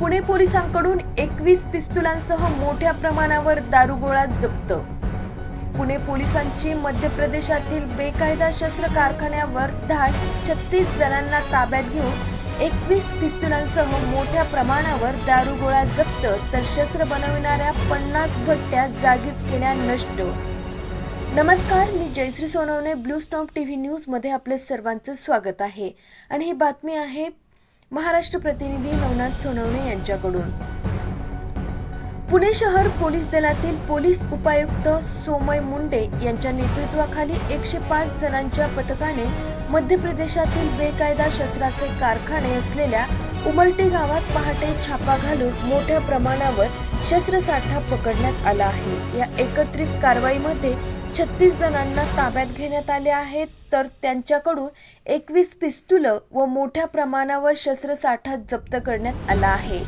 पुणे पोलिसांकडून एकवीस पिस्तुलांसह मोठ्या प्रमाणावर दारुगोळा जप्त. पुणे पोलिसांची मध्य प्रदेशातील बेकायदा शस्त्र कारखान्यावर धाड छत्तीस जणांना ताब्यात घेऊन एकवीस पिस्तुलांसह मोठ्या प्रमाणावर दारुगोळा जप्त तर शस्त्र बनविणाऱ्या पन्नास भट्ट्या जागीच केल्या नष्ट. नमस्कार मी Jayshree Sonawane blue stop T V न्यूजमध्ये आपले सर्वांचं स्वागत आहे. आणि ही बातमी आहे महाराष्ट्र प्रतिनिधी नवनाथ सोनवणे यांच्याकडून. पुणे शहर पोलीस दलातील पोलीस उपायुक्त सोमय मुंडे यांच्या नेतृत्वाखाली एकशे पाच जणांच्या पथकाने मध्य प्रदेशातील बेकायदा शस्त्राचे कारखाने असलेल्या उमरटी गावात पहाटे छापा घालून मोठ्या प्रमाणावर शस्त्रसाठा पकडण्यात आला आहे. या एकत्रित कारवाईमध्ये छत्तीस जणांना ताब्यात घेण्यात आले आहेत. तर त्यांच्याकडून एकवीस पिस्तुलं व मोठ्या प्रमाणावर शस्त्रसाठा जप्त करण्यात आला आहे.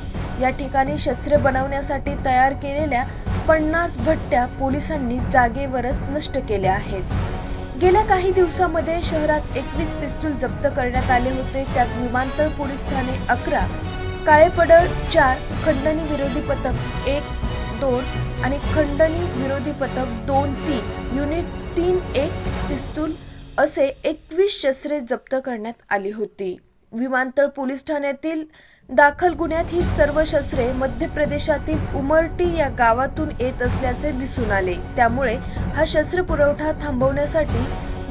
या ठिकाणी शस्त्रे बनवण्यासाठी तयार केलेल्या पन्नास भट्ट्या पोलिसांनी जागेवरच नष्ट केल्या आहेत. गेल्या काही दिवसामध्ये शहरात एकवीस पिस्तूल जप्त करण्यात आले होते. त्यात विमानतळ पोलीस ठाणे अकरा काळेपडळ चार खंडणी विरोधी पथक एक दोन आणि खंडणी विरोधी पथक दोन तीन युनिट तीन एक पिस्तूल असे एकवीस शस्त्रे जप्त करण्यात आली होती. विमानतळ पोलीस ठाण्यातील दाखल गुन्ह्यात ही सर्व शस्त्रे मध्य प्रदेशातील उमरटी या गावातून येत असल्याचे दिसून आले. त्यामुळे हा शस्त्र पुरवठा थांबवण्यासाठी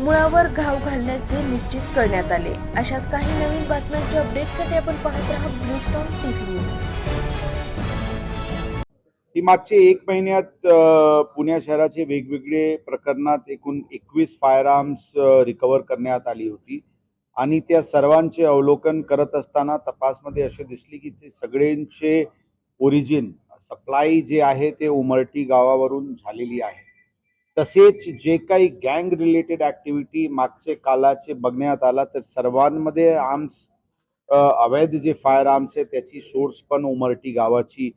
मुळावर घाव घालण्याचे निश्चित करण्यात आले. अशाच काही नवीन बातम्यांच्या अपडेटसाठी आपण पाहत राहा ब्लू स्टॉन टीव्ही न्यूज ती मागचे एक महिन्यात पुणे शहराचे वेगवेगळे प्रकरणात एकूण एकवीस फायर आर्म्स रिकवर करण्यात आली होती. आणि त्या सर्वांचे अवलोकन करत असताना तपासमध्ये असे दिसले की ते सगळ्यांचे ओरिजिन सप्लाय जे आहे ते उमरटी गावावरून झालेली आहे. तसेच जे काही गँग रिलेटेड ऍक्टिव्हिटी मागचे कालाचे बघण्यात आला तर सर्वांमध्ये आर्म्स अवैध जे फायर आर्म्स आहे त्याची सोर्स पण उमरटी गावाची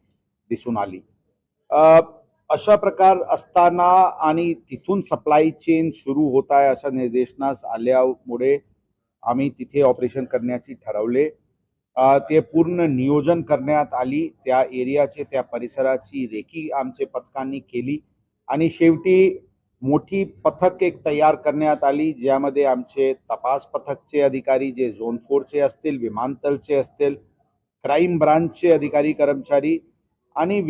दिसून आली. अशा प्रकार असताना आणि तिथून सप्लाय चेन सुरू होत आहे अशा निर्देशनास आल्यामुळे आम्ही तिथे ऑपरेशन करण्याची ठरवले. ते पूर्ण नियोजन करण्यात आली. त्या एरियाचे त्या परिसराची रेकी आमचे पथकांनी केली. आणि शेवटी मोठी पथक एक तयार करण्यात आली ज्यामध्ये आमचे तपास पथकचे अधिकारी जे झोन फोरचे असतील विमानतळचे असतील क्राईम ब्रांचचे अधिकारी कर्मचारी आणि